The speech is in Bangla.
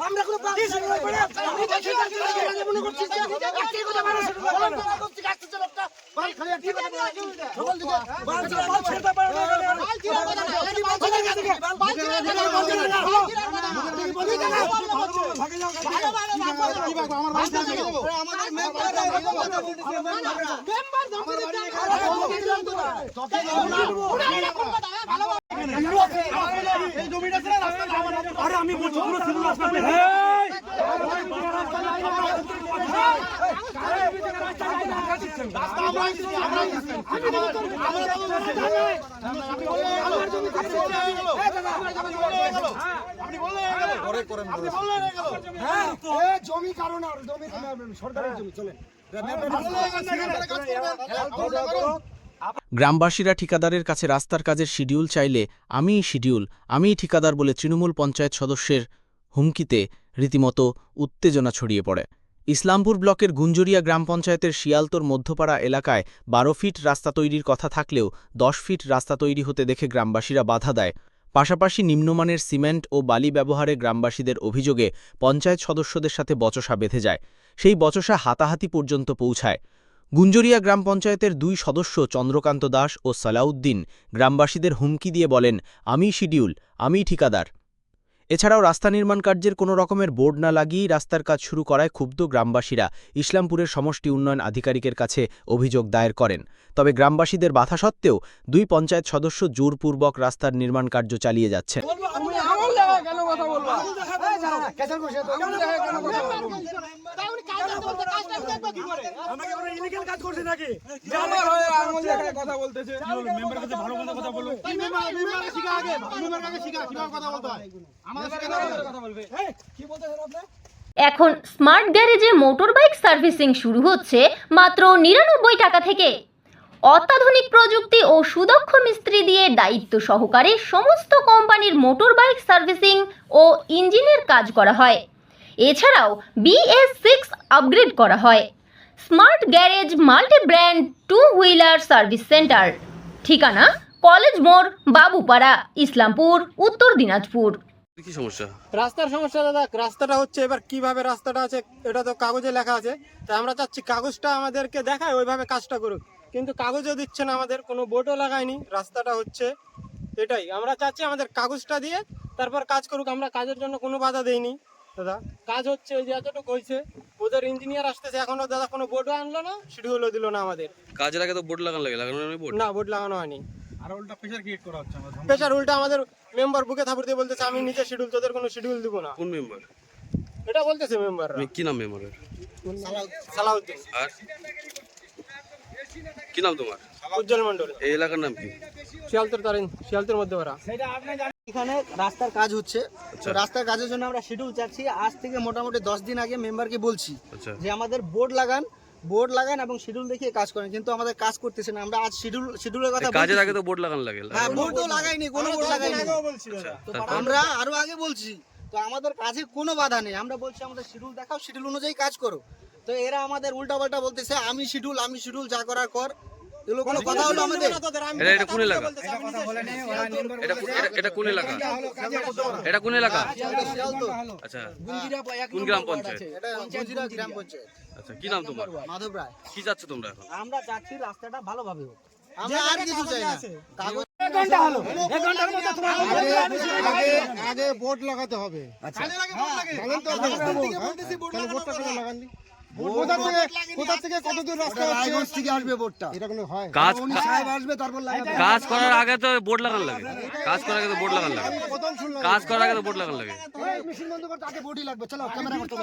আমরা আরে আমি বলছি পুরো সিভিল হাসপাতালে আমরা গ্রামবাসীরা ঠিকাদারের কাছে রাস্তার কাজের শিডিউল চাইলে আমিই শিডিউল, আমিই ঠিকাদার বলে তৃণমূল পঞ্চায়েত সদস্যের হুমকিতে রীতিমতো উত্তেজনা ছড়িয়ে পড়ে। ইসলামপুর ব্লকের গুঞ্জরিয়া গ্রাম পঞ্চায়েতের শিয়ালতোর মধ্যপাড়া এলাকায় বারো ফিট রাস্তা তৈরির কথা থাকলেও দশ ফিট রাস্তা তৈরি হতে দেখে গ্রামবাসীরা বাধা দেয়। পাশাপাশি নিম্নমানের সিমেন্ট ও বালি ব্যবহারে গ্রামবাসীদের অভিযোগে পঞ্চায়েত সদস্যদের সাথে বচসা বেঁধে যায়। সেই বচসা হাতাহাতি পর্যন্ত পৌঁছায়। গুঞ্জরিয়া গ্রাম পঞ্চায়েতের দুই সদস্য চন্দ্রকান্ত দাস ও সালাউদ্দিন গ্রামবাসীদের হুমকি দিয়ে বলেন, আমি শিডিউল, আমি ঠিকাদার। এছাড়াও রাস্তা নির্মাণ কার্যের কোনো রকমের বোর্ড না লাগিয়েই রাস্তার কাজ শুরু করায় ক্ষুব্ধ গ্রামবাসীরা ইসলামপুরের সমষ্টি উন্নয়ন আধিকারিকের কাছে অভিযোগ দায়ের করেন। তবে গ্রামবাসীদের বাধা সত্ত্বেও দুই পঞ্চায়েত সদস্য জোরপূর্বক রাস্তার নির্মাণ কার্য চালিয়ে যাচ্ছেন এখন স্মার্ট গ্যারেজে মোটর বাইক সার্ভিসিং শুরু হচ্ছে মাত্র নিরানব্বই টাকা থেকে। অত্যাধুনিক প্রযুক্তি ও সুদক্ষ মিস্ত্রি দিয়ে দায়িত্ব সহকারে সমস্ত কোম্পানির মোটর বাইক সার্ভিসিং ও ইঞ্জিনের কাজ করা হয়। এছাড়াও বিএস সিক্স আপগ্রেড করা হয়। Smart garage multi brand two wheeler service centre. ঠিকানা কলেজ মোড় বাবুপাড়া ইসলামপুর উত্তর দিনাজপুর। কি সমস্যা? রাস্তার সমস্যা দাদা রাস্তাটা হচ্ছে এবার কীভাবে রাস্তাটা আছে এটা তো কাগজে লেখা আছে। তাই আমরা চাচ্ছি কাগজটা আমাদেরকে দেখায় ওইভাবে কাজটা করুক। কিন্তু কাগজও দিচ্ছে না আমাদের কোনো বোর্ডও লাগায়নি রাস্তাটা হচ্ছে এটাই। আমরা চাচ্ছি আমাদের কাগজটা দিয়ে তারপর কাজ করুক আমরা কাজের জন্য কোনো বাধা দেইনি। দাদা কাজ হচ্ছে ওই যে এতটুকু হয়েছে ওদের ইঞ্জিনিয়ার আসতেছে এখনও দাদা কোনো বোর্ডও আনলো না শিডিউলও দিল না আমাদের। কাজের আগে তো বোর্ড লাগানো লাগে লাগানো নেই বোর্ড না বোর্ড লাগানো হয়নি। আর উল্টা প্রেশার ক্রিয়েট করা হচ্ছে প্রেশার উল্টা আমাদের মেম্বার বুকে থাপড় দিয়ে বলতেছে আমি নিচে শিডিউল তোদের কোনো শিডিউল দিব না। কোন মেম্বার এটা বলতেছে মেম্বার কি নাম মেম্বারের সালাউদ্দিন। আর? কি নাম তোমার? উজ্জ্বল মন্ডল এই এলাকার নাম কি? শিয়ালতর তারিন শিয়ালতর মধ্যে ওরা। এখানে রাস্তার কাজ হচ্ছে। আচ্ছা। তো রাস্তার কাজের জন্য আমরা শিডিউল চাচ্ছি। আজ থেকে মোটামুটি দশ দিন আগে মেম্বারকে বলছি আচ্ছা। যে আমাদের বোর্ড লাগান বোর্ড লাগান এবং শিডিউল দেখিয়ে কাজ করেন। কিন্তু আমাদের কাজ করতেছে না। আমরা আজ শিডিউল শিডিউলের কথা কাজের আগে তো বোর্ড লাগানো লাগে। হ্যাঁ বোর্ডও লাগাইনি কোনো বোর্ড লাগাইনি। আচ্ছা। আমরা আরও আগে বলছি। তো আমাদের কাজে কোনো বাধা নেই। আমরা বলছি আমাদের শিডিউল দেখাও শিডিউল অনুযায়ী কাজ করো। তো এরা আমাদের উল্টা পাল্টা বলতেছে আমি শিডিউল আমি শিডিউল যা করার কর। এগুলো কোনো কথা হলো আমাদের? এটা এটা কোন এলাকা? এটা এটা- এটা কোন এলাকা? এটা কোন এলাকা? আচ্ছা। কোন গ্রাম পঞ্চায়েত? এটা গ্রাম পঞ্চায়েত। আচ্ছা কি নাম তোমার? মাধব রায় কি যাচ্ছ তোমরা? এখন আমরা চাচ্ছি রাস্তাটা ভালোভাবে হোক। আমরা আর কিছু চাই না। কাগজ আগে বোর্ড লাগাতে হবে। লাগাননি? কোথা থেকে কোথা থেকে কত দূর রাস্তা হচ্ছে রায়গঞ্জ থেকে আসবে বোর্ডটা এটা কোনো হয় কাজ সাহেব আসবে তারপর লাগাবে। কাজ করার আগে তো বোর্ড লাগানো লাগে। কাজ করার আগে তো বোর্ড লাগানো লাগে। কাজ করার আগে তো বোর্ড লাগানো লাগে। মেশিন বন্ধ করতে আগে বোর্ডই লাগবে। চলো ক্যামেরা করতে